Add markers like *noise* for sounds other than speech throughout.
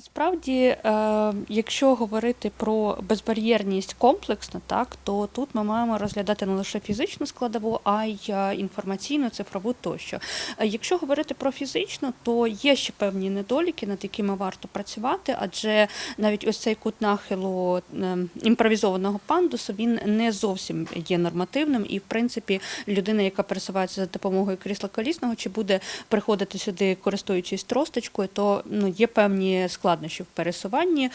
Насправді, е, якщо говорити про безбар'єрність комплексно, так то тут ми маємо розглядати не лише фізичну складову, а й е, інформаційну, цифрову тощо. Е, Якщо говорити про фізичну, то є ще певні недоліки, над якими варто працювати, адже навіть ось цей кут нахилу імпровізованого пандусу він не зовсім є нормативним, і в принципі людина, яка пересувається за допомогою крісла колісного, чи буде приходити сюди, користуючись тросточкою, то ну є певні складнощі в пересуванні.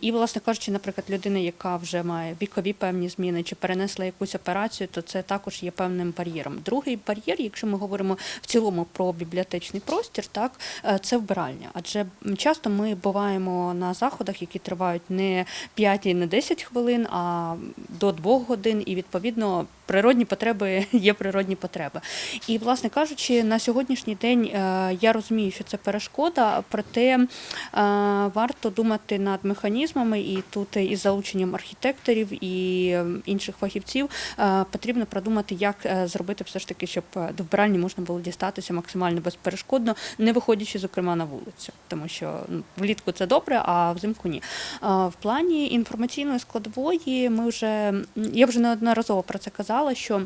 І, власне кажучи, наприклад, людина, яка вже має вікові певні зміни чи перенесла якусь операцію, то це також є певним бар'єром. Другий бар'єр, якщо ми говоримо в цілому про бібліотечний простір, так е, це вбиральня. Адже часто ми буваємо на заходах, які тривають не 5 і не 10 хвилин, а до 2 годин, і відповідно природні потреби *laughs* є природні потреби. І, власне кажучи, на сьогоднішній день е, я розумію, що це перешкода, проте е, варто думати над механізмами, і тут із залученням архітекторів і е, інших фахівців потрібно продумати, як зробити все ж таки, щоб до вбиральні можна було дістатися максимально безперешкодно, не виходячи, зокрема, на вулицю, тому що ну, влітку це добре, а взимку ні. В плані інформаційної складової ми вже я вже неодноразово про це казала, що.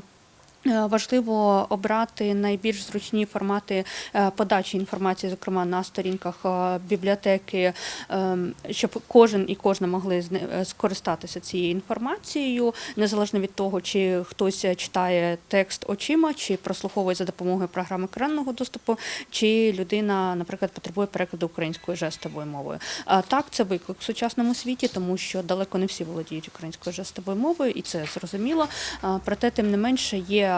Е, Важливо обрати найбільш зручні формати е, подачі інформації, зокрема на сторінках е, бібліотеки, ем, щоб кожен і кожна могли скористатися цією інформацією, незалежно від того, чи хтось читає текст очима, чи прослуховує за допомогою програми екранного доступу, чи людина, наприклад, потребує перекладу українською жестовою мовою. Так, це виклик в сучасному світі, тому що далеко не всі володіють українською жестовою мовою, і це зрозуміло. Проте, тим не менше, є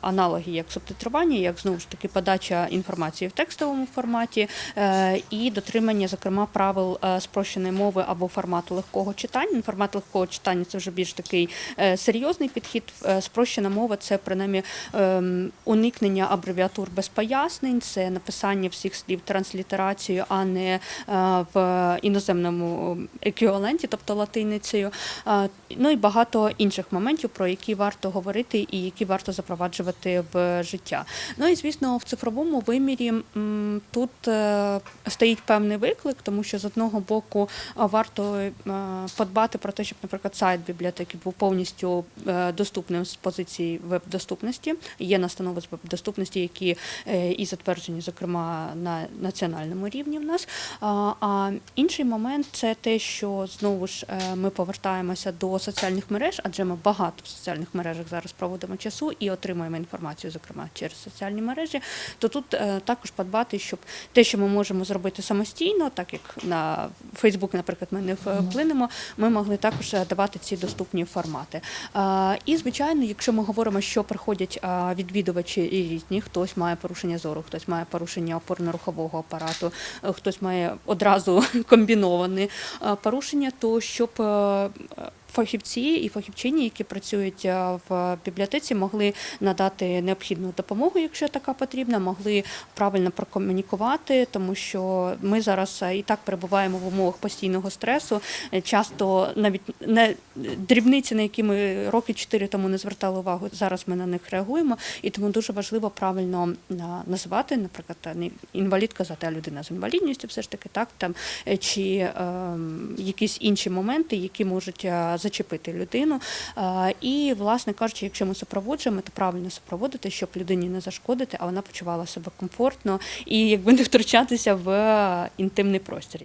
аналоги як субтитрування, як знову ж таки подача інформації в текстовому форматі е, і дотримання, зокрема, правил е, спрощеної мови або формату легкого читання. Формат легкого читання це вже більш такий е, серйозний підхід. Спрощена мова це принаймні ем, уникнення абревіатур без пояснень, це написання всіх слів транслітерацією, а не в іноземному еквіваленті, тобто латиницею. Ну і багато інших моментів, про які варто говорити і які варто запроваджувати в життя. Ну і звісно, в цифровому вимірі тут е, стоїть певний виклик, тому що з одного боку варто е, подбати про те, щоб, наприклад, сайт бібліотеки був повністю е, доступним з позиції веб-доступності. Є настанови з веб-доступності, які і затверджені, зокрема, на національному рівні в нас. А, інший момент це те, що знову ж ми повертаємося до соціальних мереж, адже ми багато в соціальних мережах зараз проводимо часу і отримуємо інформацію, зокрема через соціальні мережі. То тут е, також подбати, щоб те, що ми можемо зробити самостійно, так як на Фейсбук, наприклад, ми не вплинемо, ми могли також е, давати ці доступні формати. Е, І звичайно, якщо ми говоримо, що приходять е, відвідувачі і різні, хтось має порушення зору, хтось має порушення опорно-рухового апарату, е, хтось має одразу *laughs* комбіноване е, порушення, то щоб е, фахівці і фахівчині, які працюють е, в бібліотеці, могли надати необхідну допомогу, якщо така потрібна, могли правильно прокомунікувати, тому що ми зараз е, і так перебуваємо в умовах постійного стресу. Е, Часто навіть не дрібниці, на які ми роки чотири тому не звертали увагу, зараз ми на них реагуємо, і тому дуже важливо правильно називати, наприклад, інвалід казати, а людина з інвалідністю, все ж таки так там е, чи ем, якісь інші моменти, які можуть е, зачепити людину. Е, І, власне кажучи, якщо ми супроводжуємо, то правильно супроводити, щоб людині не зашкодити, а вона почувала себе комфортно і якби не втручатися в е, інтимний простір.